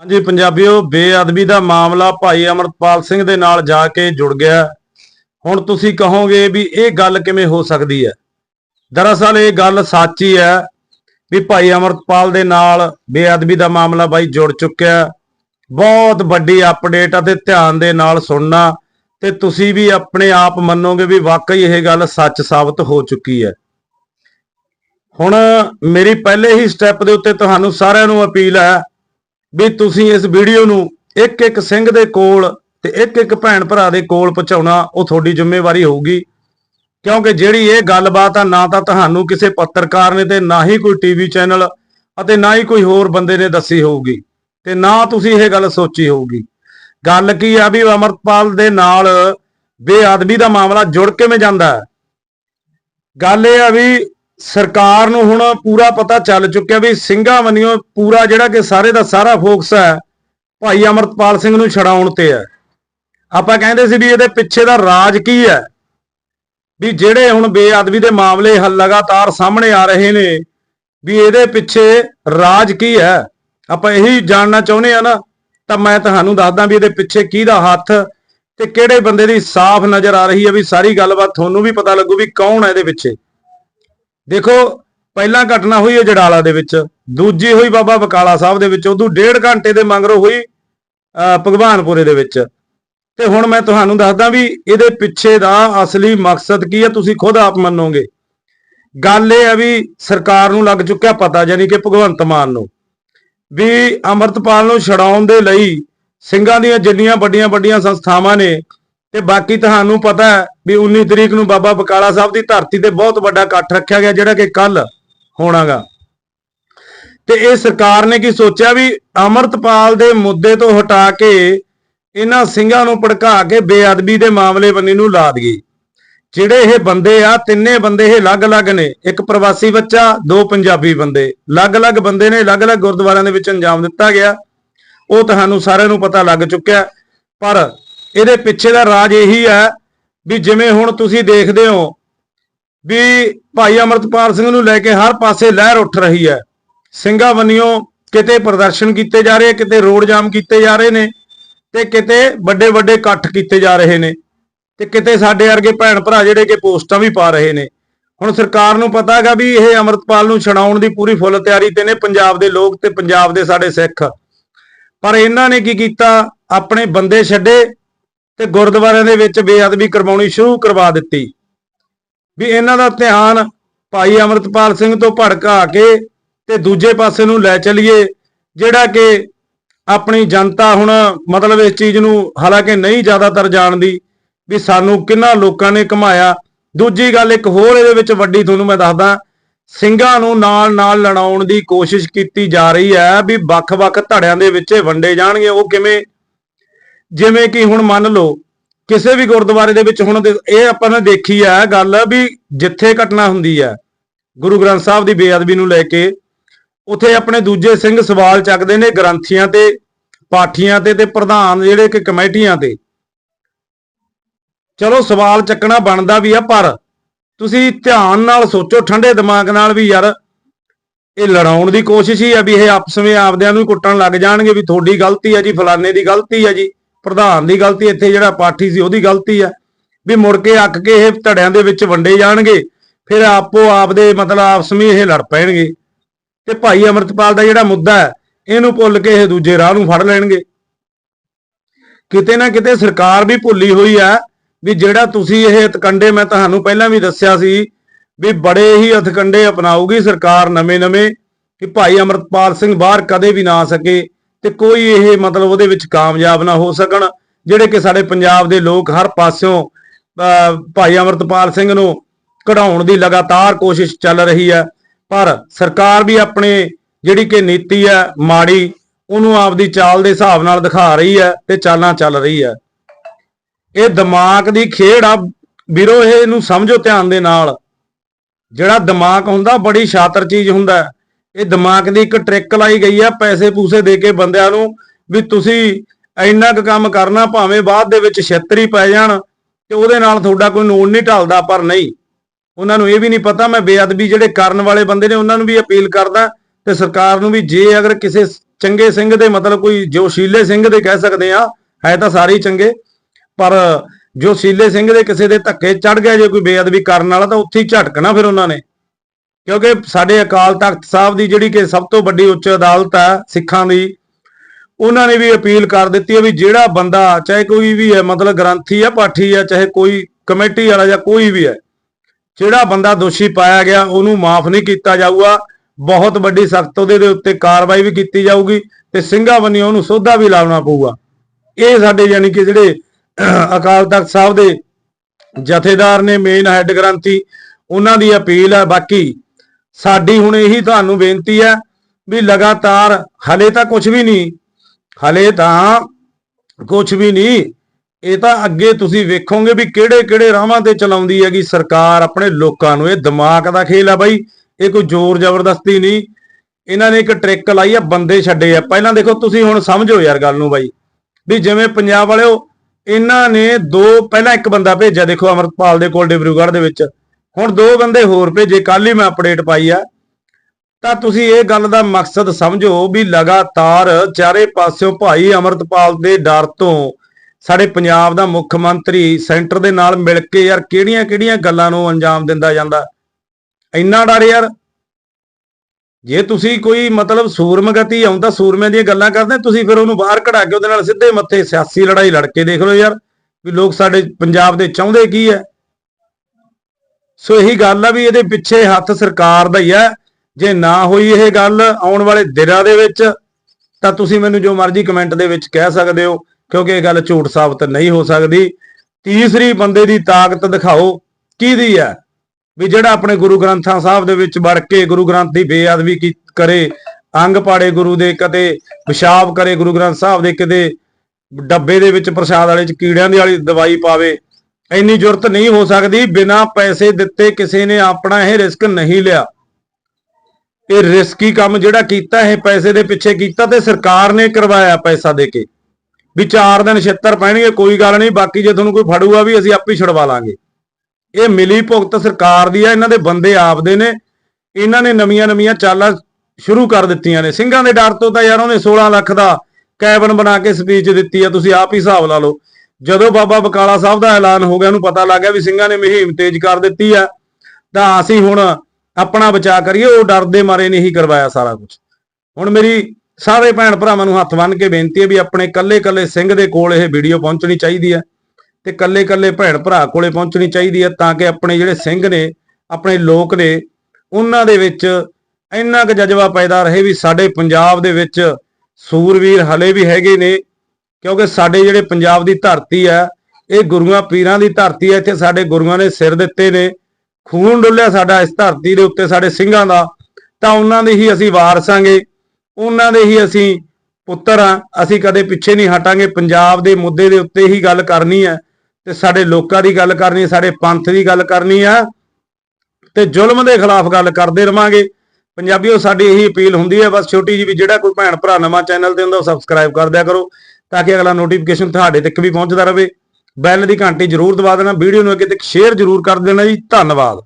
ਹਾਂਜੀ, ਪੰਜਾਬੀਓ, ਬੇਅਦਬੀ ਦਾ ਮਾਮਲਾ ਭਾਈ ਅਮਰਪਾਲ ਸਿੰਘ ਦੇ ਨਾਲ ਜਾ ਕੇ ਜੁੜ ਗਿਆ ਹੁਣ ਤੁਸੀਂ ਕਹੋਗੇ ਵੀ ਇਹ ਗੱਲ ਕਿਵੇਂ ਹੋ ਸਕਦੀ ਹੈ? ਦਰਅਸਲ ਇਹ ਗੱਲ ਸੱਚ ਹੀ ਹੈ ਵੀ ਭਾਈ ਅਮਰਪਾਲ ਦੇ ਨਾਲ ਬੇਅਦਬੀ ਦਾ ਮਾਮਲਾ ਬਾਈ ਜੁੜ ਚੁੱਕਿਆ ਬਹੁਤ ਵੱਡੀ ਅਪਡੇਟ ਅਤੇ ਧਿਆਨ ਦੇ ਨਾਲ ਸੁਣਨਾ ਤੇ ਤੁਸੀਂ ਵੀ ਆਪਣੇ ਆਪ ਮੰਨੋਗੇ ਵੀ ਵਾਕਈ ਇਹ ਗੱਲ ਸੱਚ ਸਾਬਤ ਹੋ ਚੁੱਕੀ ਹੈ। ਹੁਣ ਮੇਰੀ ਪਹਿਲੇ ਹੀ ਸਟੈਪ ਦੇ ਉੱਤੇ ਤੁਹਾਨੂੰ ਸਾਰਿਆਂ ਨੂੰ ਅਪੀਲ ਹੈ ਵੀ ਤੁਸੀਂ ਇਸ ਵੀਡੀਓ ਨੂੰ ਇੱਕ ਇੱਕ ਸਿੰਘ ਦੇ ਕੋਲ ਤੇ ਇੱਕ ਇੱਕ ਭੈਣ ਭਰਾ ਦੇ ਕੋਲ ਪਹੁੰਚਾਉਣਾ ਉਹ ਤੁਹਾਡੀ ਜ਼ਿੰਮੇਵਾਰੀ ਹੋਊਗੀ। ਕਿਉਂਕਿ ਜਿਹੜੀ ਇਹ ਗੱਲਬਾਤ ਆ, ਨਾ ਤਾਂ ਤੁਹਾਨੂੰ ਕਿਸੇ ਪੱਤਰਕਾਰ ਨੇ ਤੇ ਨਾ ਹੀ ਕੋਈ ਟੀਵੀ ਚੈਨਲ ਅਤੇ ਨਾ ਹੀ ਕੋਈ ਹੋਰ ਬੰਦੇ ਨੇ ਦੱਸੀ ਹੋਊਗੀ ਤੇ ਨਾ ਤੁਸੀਂ ਇਹ ਗੱਲ ਸੋਚੀ ਹੋਊਗੀ। ਗੱਲ ਕੀ ਆ ਵੀ ਅਮਰਪਾਲ ਦੇ ਨਾਲ ਬੇਅਦਬੀ ਦਾ ਮਾਮਲਾ ਜੁੜ ਕਿਵੇਂ ਜਾਂਦਾ ਹੈ? ਗੱਲ ਇਹ ਆ ਵੀ ਸਰਕਾਰ ਨੂੰ ਹੁਣ ਪੂਰਾ ਪਤਾ ਚੱਲ ਚੁੱਕਿਆ ਵੀ ਸਿੰਘਾਂ ਵੰਨਿਓ ਪੂਰਾ ਜਿਹੜਾ ਕਿ ਸਾਰੇ ਦਾ ਸਾਰਾ ਫੋਕਸ ਹੈ, ਭਾਈ ਅਮਰਤਪਾਲ ਸਿੰਘ ਨੂੰ ਛਡਾਉਣ ਤੇ ਹੈ। ਆਪਾਂ ਕਹਿੰਦੇ ਸੀ ਵੀ ਇਹਦੇ ਪਿੱਛੇ ਦਾ ਰਾਜ ਕੀ ਹੈ? ਵੀ ਜਿਹੜੇ ਹੁਣ ਬੇਅਦਬੀ ਦੇ ਮਾਮਲੇ ਹਲ ਲਗਾਤਾਰ ਸਾਹਮਣੇ ਆ ਰਹੇ ਨੇ, ਵੀ ਇਹਦੇ ਪਿੱਛੇ ਰਾਜ ਕੀ ਹੈ? ਆਪਾਂ ਇਹੀ ਜਾਣਨਾ ਚਾਹੁੰਦੇ ਆ ਨਾ, ਤਾਂ ਮੈਂ ਤੁਹਾਨੂੰ ਦੱਸਦਾ ਵੀ ਇਹਦੇ ਪਿੱਛੇ ਕਿਹਦਾ ਹੱਥ ਤੇ ਕਿਹੜੇ ਬੰਦੇ ਦੀ ਸਾਫ਼ ਨਜ਼ਰ ਆ ਰਹੀ ਹੈ ਵੀ ਸਾਰੀ ਗੱਲਬਾਤ ਤੁਹਾਨੂੰ ਵੀ ਪਤਾ ਲੱਗੂ ਵੀ ਕੌਣ ਹੈ ਇਹਦੇ ਪਿੱਛੇ। ਦੇਖੋ ਪਹਿਲਾਂ ਘਟਨਾ ਹੋਈ ਹੈ ਜੜਾਲਾ ਦੇ ਵਿੱਚ। ਦੂਜੀ ਹੋਈ ਬਾਬਾ ਬਕਾਲਾ ਸਾਹਿਬ ਦੇ ਵਿੱਚ। ਉਦੋਂ ਡੇਢ ਘੰਟੇ ਦੇ ਮੰਗਰੋਂ ਹੋਈ ਅਹ, ਭਗਵਾਨਪੁਰੇ ਦੇ ਵਿੱਚ। ਤੇ ਹੁਣ ਮੈਂ ਤੁਹਾਨੂੰ ਦੱਸਦਾ ਵੀ ਇਹਦੇ ਪਿੱਛੇ ਦਾ ਅਸਲੀ ਮਕਸਦ ਕੀ ਹੈ ਤੁਸੀਂ ਖੁਦ ਆਪ ਮੰਨੋਗੇ। ਗੱਲ ਇਹ ਹੈ ਵੀ ਸਰਕਾਰ ਨੂੰ ਲੱਗ ਚੁੱਕਿਆ ਪਤਾ ਯਾਨੀ ਕਿ ਭਗਵੰਤ ਮਾਨ ਨੂੰ ਵੀ ਅਮਰਤਪਾਲ ਨੂੰ ਛਡਾਉਣ ਦੇ ਲਈ ਸਿੰਘਾਂ ਦੀਆਂ ਜਿੰਨੀਆਂ ਵੱਡੀਆਂ ਵੱਡੀਆਂ ਸੰਸਥਾਵਾਂ ਨੇ ਤੇ ਬਾਕੀ ਤੁਹਾਨੂੰ ਪਤਾ ਹੈ ਵੀ 19 ਤਰੀਕ ਨੂੰ ਬਾਬਾ ਬਕਾਲਾ ਸਾਹਿਬ ਦੀ ਧਰਤੀ ਤੇ ਬਹੁਤ ਵੱਡਾ ਇਕੱਠ ਰੱਖਿਆ ਗਿਆ, ਜਿਹੜਾ ਕਿ ਕੱਲ ਹੋਣਾਗਾ। ਤੇ ਇਹ ਸਰਕਾਰ ਨੇ ਕੀ ਸੋਚਿਆ ਵੀ ਅਮਰਤਪਾਲ ਦੇ ਮੁੱਦੇ ਤੋਂ ਹਟਾ ਕੇ ਇਹਨਾਂ ਸਿੰਘਾਂ ਨੂੰ ਭੜਕਾ ਕੇ ਬੇਅਦਬੀ ਦੇ ਮਾਮਲੇ ਬੰਨੀ ਨੂੰ ਲਾ ਦਈਏ। ਜਿਹੜੇ ਇਹ ਬੰਦੇ ਆ, ਤਿੰਨੇ ਬੰਦੇ ਇਹ ਅਲੱਗ-ਅਲੱਗ ਨੇ। ਇੱਕ ਪ੍ਰਵਾਸੀ ਬੱਚਾ, ਦੋ ਪੰਜਾਬੀ ਬੰਦੇ। ਅਲੱਗ-ਅਲੱਗ ਬੰਦੇ ਨੇ, ਅਲੱਗ-ਅਲੱਗ ਗੁਰਦੁਆਰਿਆਂ ਦੇ ਵਿੱਚ ਅੰਜਾਮ ਦਿੱਤਾ ਗਿਆ। ਉਹ ਤੁਹਾਨੂੰ ਸਾਰਿਆਂ ਨੂੰ ਪਤਾ ਲੱਗ ਚੁੱਕਿਆ। ਪਰ ਇਹਦੇ ਪਿੱਛੇ ਦਾ ਰਾਜ ਇਹੀ ਹੈ ਵੀ ਜਿਵੇਂ ਹੁਣ ਤੁਸੀਂ ਦੇਖਦੇ ਹੋ ਵੀ ਭਾਈ ਅਮਰਤਪਾਲ ਸਿੰਘ ਨੂੰ ਲੈ ਕੇ ਹਰ ਪਾਸੇ ਲਹਿਰ ਉੱਠ ਰਹੀ ਹੈ। ਸਿੰਘਾਂ ਵੰਨਿਓ ਕਿਤੇ ਪ੍ਰਦਰਸ਼ਨ ਕੀਤੇ ਜਾ ਰਹੇ, ਕਿਤੇ ਰੋਡ ਜਾਮ ਕੀਤੇ ਜਾ ਰਹੇ ਨੇ ਤੇ ਕਿਤੇ ਵੱਡੇ ਵੱਡੇ ਇਕੱਠ ਕੀਤੇ ਜਾ ਰਹੇ ਨੇ ਤੇ ਕਿਤੇ ਸਾਡੇ ਵਰਗੇ ਭੈਣ ਭਰਾ ਜਿਹੜੇ ਕਿ ਪੋਸਟਾਂ ਵੀ ਪਾ ਰਹੇ ਨੇ। ਹੁਣ ਸਰਕਾਰ ਨੂੰ ਪਤਾ ਹੈਗਾ ਵੀ ਇਹ ਅਮਰਤਪਾਲ ਨੂੰ ਛਡਾਉਣ ਦੀ ਪੂਰੀ ਫੁੱਲ ਤਿਆਰੀ ਤੇ ਨੇ ਪੰਜਾਬ ਦੇ ਲੋਕ ਤੇ ਪੰਜਾਬ ਦੇ ਸਾਡੇ ਸਿੱਖ। ਪਰ ਇਹਨਾਂ ਨੇ ਕੀ ਕੀਤਾ? ਆਪਣੇ ਬੰਦੇ ਛੱਡੇ ਤੇ ਗੁਰਦੁਆਰਿਆਂ ਦੇ ਵਿੱਚ ਬੇਅਦਬੀ ਕਰਵਾਉਣੀ ਸ਼ੁਰੂ ਕਰਵਾ ਦਿੱਤੀ। ਵੀ ਇਹਨਾਂ ਦਾ ਧਿਆਨ ਭਾਈ ਅਮਰਤਪਾਲ ਸਿੰਘ ਤੋਂ ਭੜਕਾ ਕੇ ਤੇ ਦੂਜੇ ਪਾਸੇ ਨੂੰ ਲੈ ਚਲੀਏ, ਜਿਹੜਾ ਕਿ ਆਪਣੀ ਜਨਤਾ ਹੁਣ ਮਤਲਬ ਇਸ ਚੀਜ਼ ਨੂੰ ਹਾਲਾਂਕਿ ਨਹੀਂ ਜ਼ਿਆਦਾਤਰ ਜਾਣਦੀ ਵੀ ਸਾਨੂੰ ਕਿੰਨਾ ਲੋਕਾਂ ਨੇ ਕਮਾਇਆ ਦੂਜੀ ਗੱਲ ਇੱਕ ਹੋਰ ਇਹਦੇ ਵਿੱਚ ਵੱਡੀ ਤੁਹਾਨੂੰ ਮੈਂ ਦੱਸਦਾ, ਸਿੰਘਾਂ ਨੂੰ ਨਾਲ ਨਾਲ ਲੜਾਉਣ ਦੀ ਕੋਸ਼ਿਸ਼ ਕੀਤੀ ਜਾ ਰਹੀ ਹੈ ਵੀ ਵੱਖ-ਵੱਖ ਧੜਿਆਂ ਦੇ ਵਿੱਚ ਵੰਡੇ ਜਾਣਗੇ। ਉਹ ਕਿਵੇਂ ਜਿਵੇਂ ਕਿ ਹੁਣ ਮੰਨ ਲਓ, ਕਿਸੇ ਵੀ ਗੁਰਦੁਆਰੇ ਦੇ ਵਿੱਚ ਹੁਣ ਇਹ ਆਪਾਂ ਨੇ ਦੇਖੀ ਹੈ ਗੱਲ ਵੀ ਜਿੱਥੇ ਘਟਨਾ ਹੁੰਦੀ ਹੈ ਗੁਰੂ ਗ੍ਰੰਥ ਸਾਹਿਬ ਦੀ ਬੇਅਦਬੀ ਨੂੰ ਲੈ ਕੇ, ਉੱਥੇ ਆਪਣੇ ਦੂਜੇ ਸਿੰਘ ਸਵਾਲ ਚੱਕਦੇ ਨੇ ਗ੍ਰੰਥੀਆਂ ਤੇ, ਪਾਠੀਆਂ ਤੇ ਤੇ ਪ੍ਰਧਾਨ ਜਿਹੜੇ ਕਿ ਕਮੇਟੀਆਂ ਤੇ। ਚਲੋ ਸਵਾਲ ਚੱਕਣਾ ਬਣਦਾ ਵੀ ਆ, ਪਰ ਤੁਸੀਂ ਧਿਆਨ ਨਾਲ ਸੋਚੋ, ਠੰਡੇ ਦਿਮਾਗ ਨਾਲ ਵੀ ਯਾਰ, ਇਹ ਲੜਾਉਣ ਦੀ ਕੋਸ਼ਿਸ਼ ਹੀ ਆ ਵੀ ਇਹ ਆਪਸ ਵਿੱਚ ਆਪਦਿਆਂ ਨੂੰ ਕੁੱਟਣ ਲੱਗ ਜਾਣਗੇ ਵੀ ਤੁਹਾਡੀ ਗਲਤੀ ਆ ਜੀ, ਫਲਾਣੇ ਦੀ ਗਲਤੀ ਆ ਜੀ। ਪ੍ਰਧਾਨ ਦੀ ਗਲਤੀ, ਇੱਥੇ ਜਿਹੜਾ ਪਾਠੀ ਸੀ ਉਹਦੀ ਗਲਤੀ ਆ, ਵੀ ਮੁੜ ਕੇ ਅੱਕ ਕੇ ਇਹ ਧੜਿਆਂ ਦੇ ਵਿੱਚ ਵੰਡੇ ਜਾਣਗੇ, ਫਿਰ ਆਪੋ ਆਪ ਦੇ ਮਤਲਬ ਆਪਸ ਵਿੱਚ ਇਹ ਲੜ ਪੈਣਗੇ। ਤੇ ਭਾਈ ਅਮਰਤਪਾਲ ਦਾ ਜਿਹੜਾ ਮੁੱਦਾ ਹੈ, ਇਹਨੂੰ ਭੁੱਲ ਕੇ ਇਹ ਦੂਜੇ ਰਾਹ ਨੂੰ ਫੜ ਲੈਣਗੇ। ਕਿਤੇ ਨਾ ਕਿਤੇ ਸਰਕਾਰ ਵੀ ਭੁੱਲੀ ਹੋਈ ਹੈ ਵੀ ਜਿਹੜਾ ਤੁਸੀਂ ਇਹ ਅਤਕੰਡੇ ਮੈਂ ਤੁਹਾਨੂੰ ਪਹਿਲਾਂ ਵੀ ਦੱਸਿਆ ਸੀ, ਵੀ ਬੜੇ ਹੀ ਅਤਕੰਡੇ ਅਪਣਾਊਗੀ ਸਰਕਾਰ ਨਵੇਂ-ਨਵੇਂ, ਕਿ ਭਾਈ ਅਮਰਤਪਾਲ ਸਿੰਘ ਬਾਹਰ ਕਦੇ ਵੀ ਨਾ ਆ ਸਕੇ। ਤੇ ਕੋਈ ਇਹ ਮਤਲਬ ਉਹਦੇ ਵਿੱਚ ਕਾਮਯਾਬ ਨਾ ਹੋ ਸਕਣ ਜਿਹੜੇ ਕਿ ਸਾਡੇ ਪੰਜਾਬ ਦੇ ਲੋਕ ਹਰ ਪਾਸਿਓਂ ਅਹ, ਭਾਈ ਅਮਰਤਪਾਲ ਸਿੰਘ ਨੂੰ ਕਢਾਉਣ ਦੀ ਲਗਾਤਾਰ ਕੋਸ਼ਿਸ਼ ਚੱਲ ਰਹੀ ਹੈ। ਪਰ ਸਰਕਾਰ ਵੀ ਆਪਣੇ ਜਿਹੜੀ ਕਿ ਨੀਤੀ ਹੈ ਮਾੜੀ ਉਹਨੂੰ ਆਪਦੀ ਚਾਲ ਦੇ ਹਿਸਾਬ ਨਾਲ ਦਿਖਾ ਰਹੀ ਹੈ ਤੇ ਚਾਲਾਂ ਚੱਲ ਰਹੀ ਹੈ। ਇਹ ਦਿਮਾਗ ਦੀ ਖੇਡ ਆ ਵੀਰੋ ਇਹ ਇਹਨੂੰ ਸਮਝੋ ਧਿਆਨ ਦੇ ਨਾਲ। ਜਿਹੜਾ ਦਿਮਾਗ ਹੁੰਦਾ ਬੜੀ ਸ਼ਾਤਰ ਚੀਜ਼ ਹੁੰਦਾ ਇਹ ਦਿਮਾਗ ਦੀ ਇੱਕ ਟ੍ਰਿਕ ਲਾਈ ਗਈ ਆ, ਪੈਸੇ ਪੂਸੇ ਦੇ ਕੇ ਬੰਦਿਆਂ ਨੂੰ ਵੀ ਤੁਸੀਂ ਇੰਨਾ ਕੁ ਕੰਮ ਕਰਨਾ, ਭਾਵੇਂ ਬਾਅਦ ਦੇ ਵਿੱਚ ਛੇਤਰੀ ਪੈ ਜਾਣ ਤੇ ਉਹਦੇ ਨਾਲ ਤੁਹਾਡਾ ਕੋਈ ਨੂਨ ਨਹੀਂ ਢਲਦਾ, ਪਰ ਨਹੀਂ। ਉਹਨਾਂ ਨੂੰ ਇਹ ਵੀ ਨਹੀਂ ਪਤਾ, ਮੈਂ ਬੇਅਦਬੀ ਜਿਹੜੇ ਕਰਨ ਵਾਲੇ ਬੰਦੇ ਨੇ, ਉਹਨਾਂ ਨੂੰ ਵੀ ਅਪੀਲ ਕਰਦਾ ਤੇ ਸਰਕਾਰ ਨੂੰ ਵੀ ਜੇ ਅਗਰ ਕਿਸੇ ਚੰਗੇ ਸਿੰਘ ਦੇ, ਮਤਲਬ ਕੋਈ ਜੋ ਸ਼ੀਲੇ ਸਿੰਘ ਦੇ ਕਹਿ ਸਕਦੇ ਆ, ਹੈ ਤਾਂ ਸਾਰੇ ਚੰਗੇ, ਪਰ ਜੋ ਸ਼ੀਲੇ ਸਿੰਘ ਦੇ ਕਿਸੇ ਦੇ ਧੱਕੇ ਚੜ ਗਿਆ ਜੇ ਕੋਈ ਬੇਅਦਬੀ ਕਰਨ ਵਾਲਾ ਤਾਂ ਉੱਥੇ ਹੀ ਝਟਕਣਾ ਫਿਰ ਉਹਨਾਂ ਨੇ। ਕਿਉਂਕਿ ਸਾਡੇ ਅਕਾਲ ਤਖਤ ਸਾਹਿਬ ਦੀ ਜਿਹੜੀ ਕਿ ਸਭ ਤੋਂ ਵੱਡੀ ਉੱਚ ਅਦਾਲਤ ਹੈ ਸਿੱਖਾਂ ਦੀ, ਉਹਨਾਂ ਨੇ ਵੀ ਅਪੀਲ ਕਰ ਦਿੱਤੀ ਹੈ ਵੀ ਜਿਹੜਾ ਬੰਦਾ, ਚਾਹੇ ਕੋਈ ਵੀ ਹੈ, ਮਤਲਬ ਗ੍ਰੰਥੀ ਹੈ ਪਾਠੀ ਹੈ ਚਾਹੇ ਕੋਈ ਕਮੇਟੀ ਵਾਲਾ ਜਾਂ ਕੋਈ ਵੀ ਹੈ, ਜਿਹੜਾ ਬੰਦਾ ਦੋਸ਼ੀ ਪਾਇਆ ਗਿਆ, ਉਹਨੂੰ ਮਾਫ ਨਹੀਂ ਕੀਤਾ ਜਾਊਗਾ, ਬਹੁਤ ਵੱਡੀ ਸਖਤ ਉਹਦੇ ਦੇ ਉੱਤੇ ਕਾਰਵਾਈ ਵੀ ਕੀਤੀ ਜਾਊਗੀ ਤੇ ਸਿੰਘਾਂ ਬੰਨੀ ਉਹਨੂੰ ਸੋਧਾ ਵੀ ਲਾਉਣਾ ਪਊਗਾ। ਇਹ ਸਾਡੇ ਯਾਨੀ ਕਿ ਜਿਹੜੇ ਅਕਾਲ ਤਖਤ ਸਾਹਿਬ ਦੇ ਜਥੇਦਾਰ ਨੇ ਮੇਨ ਹੈੱਡ ਗ੍ਰੰਥੀ, ਉਹਨਾਂ ਦੀ ਅਪੀਲ ਹੈ ਬਾਕੀ ਸਾਡੀ ਹੁਣ ਇਹੀ ਤੁਹਾਨੂੰ ਬੇਨਤੀ ਹੈ ਵੀ ਲਗਾਤਾਰ ਹਲੇ ਤਾਂ ਕੁਝ ਵੀ ਨਹੀਂ, ਹਲੇ ਤਾਂ ਕੁਝ ਵੀ ਨਹੀਂ, ਇਹ ਤਾਂ ਅੱਗੇ ਤੁਸੀਂ ਵੇਖੋਗੇ ਵੀ ਕਿਹੜੇ ਕਿਹੜੇ ਰਾਹਾਂ ਤੇ ਚਲਾਉਂਦੀ ਹੈਗੀ ਸਰਕਾਰ ਆਪਣੇ ਲੋਕਾਂ ਨੂੰ। ਇਹ ਦਿਮਾਗ ਦਾ ਖੇਲ ਆ ਬਾਈ, ਇਹ ਕੋਈ ਜ਼ੋਰ ਜ਼ਬਰਦਸਤੀ ਨਹੀਂ। ਇਹਨਾਂ ਨੇ ਇੱਕ ਟ੍ਰਿਕ ਲਾਈ ਆ, ਬੰਦੇ ਛੱਡੇ ਆ। ਪਹਿਲਾਂ ਦੇਖੋ, ਤੁਸੀਂ ਹੁਣ ਸਮਝੋ ਯਾਰ ਗੱਲ ਨੂੰ ਬਾਈ, ਵੀ ਜਿਵੇਂ ਪੰਜਾਬ ਵਾਲਿਓ, ਇਹਨਾਂ ਨੇ ਦੋ, ਪਹਿਲਾਂ ਇੱਕ ਬੰਦਾ ਭੇਜਿਆ ਦੇਖੋ ਅਮਰਪਾਲ ਦੇ ਕੋਲ, ਡਿਬਰੂਗੜ੍ਹ ਦੇ ਵਿੱਚ। ਹੁਣ ਦੋ ਬੰਦੇ ਹੋਰ ਭੇਜੇ ਕੱਲ ਹੀ ਮੈਂ ਅਪਡੇਟ ਪਾਈ ਆ, ਤਾਂ ਤੁਸੀਂ ਇਹ ਗੱਲ ਦਾ ਮਕਸਦ ਸਮਝੋ ਵੀ ਲਗਾਤਾਰ ਚਾਰੇ ਪਾਸਿਓਂ ਭਾਈ ਅਮਰਤਪਾਲ ਦੇ ਡਰ ਤੋਂ ਸਾਡੇ ਪੰਜਾਬ ਦਾ ਮੁੱਖ ਮੰਤਰੀ ਸੈਂਟਰ ਦੇ ਨਾਲ ਮਿਲ ਕੇ ਯਾਰ ਕਿਹੜੀਆਂ-ਕਿਹੜੀਆਂ ਗੱਲਾਂ ਨੂੰ ਅੰਜਾਮ ਦਿੰਦਾ ਜਾਂਦਾ? ਇੰਨਾ ਡਰ ਯਾਰ। ਜੇ ਤੁਸੀਂ ਕੋਈ ਮਤਲਬ ਸੂਰਮਗਤੀ ਆਉਂਦਾ ਸੂਰਮੇ ਦੀਆਂ ਗੱਲਾਂ ਕਰਦੇ, ਤੁਸੀਂ ਫਿਰ ਉਹਨੂੰ ਬਾਹਰ ਕਢਾ ਕੇ ਉਹਦੇ ਨਾਲ ਸਿੱਧੇ ਮੱਥੇ ਸਿਆਸੀ ਲੜਾਈ ਲੜ ਕੇ ਦੇਖ ਲਓ ਯਾਰ, ਵੀ ਲੋਕ ਸਾਡੇ ਪੰਜਾਬ ਦੇ ਚਾਹੁੰਦੇ ਕੀ ਹੈ? ਸੋ ਇਹੀ ਗੱਲ ਆ ਵੀ ਇਹਦੇ ਪਿੱਛੇ ਹੱਥ ਸਰਕਾਰ ਦਾ ਹੀ ਹੈ ਜੇ ਨਾ ਹੋਈ ਇਹ ਗੱਲ ਆਉਣ ਵਾਲੇ ਦਿਨਾਂ ਦੇ ਵਿੱਚ, ਤਾਂ ਤੁਸੀਂ ਮੈਨੂੰ ਜੋ ਮਰਜ਼ੀ ਕਮੈਂਟ ਦੇ ਵਿੱਚ ਕਹਿ ਸਕਦੇ ਹੋ, ਕਿਉਂਕਿ ਇਹ ਗੱਲ ਝੂਠ ਸਾਬਤ ਨਹੀਂ ਹੋ ਸਕਦੀ। ਤੀਸਰੀ ਬੰਦੇ ਦੀ ਤਾਕਤ ਦਿਖਾਓ, ਕਿਹਦੀ ਹੈ ਵੀ ਜਿਹੜਾ ਆਪਣੇ ਗੁਰੂ ਗ੍ਰੰਥਾਂ ਸਾਹਿਬ ਦੇ ਵਿੱਚ ਵੜ ਕੇ ਗੁਰੂ ਗ੍ਰੰਥ ਦੀ ਬੇਅਦਬੀ ਕੀ ਕਰੇ, ਅੰਗ ਪਾੜੇ ਗੁਰੂ ਦੇ ਕਦੇ ਪਿਸ਼ਾਬ ਕਰੇ ਗੁਰੂ ਗ੍ਰੰਥ ਸਾਹਿਬ ਦੇ ਕਿਤੇ, ਡੱਬੇ ਦੇ ਵਿੱਚ ਪ੍ਰਸ਼ਾਦ ਵਾਲੇ ਚ ਕੀੜਿਆਂ ਦੀ ਵਾਲੀ ਦਵਾਈ ਪਾਵੇ ਇੰਨੀ ਜ਼ਰੂਰਤ ਨਹੀਂ ਹੋ ਸਕਦੀ, ਬਿਨਾਂ ਪੈਸੇ ਦਿੱਤੇ ਕਿਸੇ ਨੇ ਆਪਣਾ ਇਹ ਰਿਸਕ ਨਹੀਂ ਲਿਆ। ਇਹ ਰਿਸਕੀ ਕੰਮ ਜਿਹੜਾ ਕੀਤਾ, ਇਹ ਪੈਸੇ ਦੇ ਪਿੱਛੇ ਕੀਤਾ ਤੇ ਸਰਕਾਰ ਨੇ ਕਰਵਾਇਆ ਪੈਸਾ ਦੇ ਕੇ। ਵੀ 4 ਦਿਨ ਛਿੱਤਰ ਪੈਣਗੇ, ਕੋਈ ਗੱਲ ਨਹੀਂ, ਬਾਕੀ ਜੇ ਤੁਹਾਨੂੰ ਕੋਈ ਫੜੂਗਾ ਵੀ ਅਸੀਂ ਆਪੇ ਹੀ ਛਡਵਾ ਲਾਂਗੇ। ਇਹ ਮਿਲੀ ਭੁਗਤ ਸਰਕਾਰ ਦੀ ਆ, ਇਹਨਾਂ ਦੇ ਬੰਦੇ ਆਪਦੇ ਨੇ। ਇਹਨਾਂ ਨੇ ਨਵੀਆਂ ਨਵੀਆਂ ਚਾਲਾਂ ਸ਼ੁਰੂ ਕਰ ਦਿੱਤੀਆਂ ਨੇ। ਸਿੰਘਾਂ ਦੇ ਡਰ ਤੋਂ ਤਾਂ ਯਾਰ ਉਹਨੇ 16 ਲੱਖ ਦਾ ਕੈਬਨ ਬਣਾ ਕੇ ਸਪੀਚ ਦਿੱਤੀ ਆ, ਤੁਸੀਂ ਆਪ ਹੀ ਹਿਸਾਬ ਲਾ ਲਓ। ਜਦੋਂ ਬਾਬਾ ਬਕਾਲਾ ਸਾਹਿਬ ਦਾ ਐਲਾਨ ਹੋ ਗਿਆ, ਉਹਨੂੰ ਪਤਾ ਲੱਗ ਗਿਆ ਵੀ ਸਿੰਘਾਂ ਨੇ ਮੁਹਿੰਮ ਤੇਜ਼ ਕਰ ਦਿੱਤੀ ਆ। ਤਾਂ ਅਸੀਂ ਹੁਣ ਆਪਣਾ ਬਚਾਅ ਕਰੀਏ, ਉਹ ਡਰ ਦੇ ਮਾਰੇ ਨਹੀਂ ਕਰਵਾਇਆ ਸਾਰਾ ਕੁਝ ਹੁਣ ਮੇਰੀ ਸਾਰੇ ਭੈਣ ਭਰਾਵਾਂ ਨੂੰ ਹੱਥ ਬੰਨ੍ਹ ਕੇ ਬੇਨਤੀ ਹੈ ਵੀ ਆਪਣੇ ਕੱਲੇ-ਕੱਲੇ ਸਿੰਘ ਦੇ ਕੋਲ ਇਹ ਵੀਡੀਓ ਪਹੁੰਚਣੀ ਚਾਹੀਦੀ ਹੈ ਤੇ ਕੱਲੇ-ਕੱਲੇ ਭੈਣ ਭਰਾ ਕੋਲੇ ਪਹੁੰਚਣੀ ਚਾਹੀਦੀ ਹੈ ਤਾਂ ਕਿ ਆਪਣੇ ਜਿਹੜੇ ਸਿੰਘ ਨੇ, ਆਪਣੇ ਲੋਕ ਨੇ, ਉਹਨਾਂ ਦੇ ਵਿੱਚ ਇੰਨਾ ਕੁ ਜਜ਼ਬਾ ਪੈਦਾ ਰਹੇ ਵੀ ਸਾਡੇ ਪੰਜਾਬ ਦੇ ਵਿੱਚ ਸੂਰਵੀਰ ਹਲੇ ਵੀ ਹੈਗੇ ਨੇ। ਕਿਉਂਕਿ ਸਾਡੇ ਜਿਹੜੇ ਪੰਜਾਬ ਦੀ ਧਰਤੀ ਹੈ, ਇਹ ਗੁਰੂਆਂ ਪੀਰਾਂ ਦੀ ਧਰਤੀ ਹੈ, ਇੱਥੇ ਸਾਡੇ ਗੁਰੂਆਂ ਨੇ ਸਿਰ ਦਿੱਤੇ ਨੇ। ਖੂਨ ਡੁੱਲਿਆ ਸਾਡਾ ਇਸ ਧਰਤੀ ਦੇ ਉੱਤੇ, ਸਾਡੇ ਸਿੰਘਾਂ ਦਾ। ਤਾਂ ਉਹਨਾਂ ਦੇ ਹੀ ਅਸੀਂ ਵਾਰਸਾਂਗੇ ਉਹਨਾਂ ਦੇ ਹੀ ਅਸੀਂ ਪੁੱਤਰ ਆ। ਅਸੀਂ ਕਦੇ ਪਿੱਛੇ ਨਹੀਂ ਹਟਾਂਗੇ। ਪੰਜਾਬ ਦੇ ਮੁੱਦੇ ਦੇ ਉੱਤੇ ਹੀ ਗੱਲ ਕਰਨੀ ਹੈ ਤੇ ਸਾਡੇ ਲੋਕਾਂ ਦੀ ਗੱਲ ਕਰਨੀ ਹੈ, ਸਾਡੇ ਪੰਥ ਦੀ ਗੱਲ ਕਰਨੀ ਹੈ ਤੇ ਜ਼ੁਲਮ ਦੇ ਖਿਲਾਫ ਗੱਲ ਕਰਦੇ ਰਵਾਂਗੇ। ਪੰਜਾਬੀਓ, ਸਾਡੀ ਇਹੀ ਅਪੀਲ ਹੁੰਦੀ ਹੈ, ਬਸ ਛੋਟੀ ਜੀ ਵੀ ਜਿਹੜਾ ਕੋਈ ਭੈਣ ਭਰਾ ਨਵਾਂ ਚੈਨਲ ਤੇ ਹੁੰਦਾ, ਉਹ ਸਬਸਕ੍ਰਾਈਬ ਕਰ ਦਿਆ ਕਰੋ। ਤਾਂ ਕਿ ਅਗਲਾ ਨੋਟੀਫਿਕੇਸ਼ਨ ਤੁਹਾਡੇ ਤੱਕ ਵੀ ਪਹੁੰਚਦਾ ਰਹੇ। ਬੈਲ ਦੀ ਘੰਟੀ ਜ਼ਰੂਰ ਦਬਾ ਦੇਣਾ, ਵੀਡੀਓ ਨੂੰ ਅੱਗੇ ਤੱਕ ਸ਼ੇਅਰ ਜ਼ਰੂਰ ਕਰ ਦੇਣਾ ਜੀ। ਧੰਨਵਾਦ।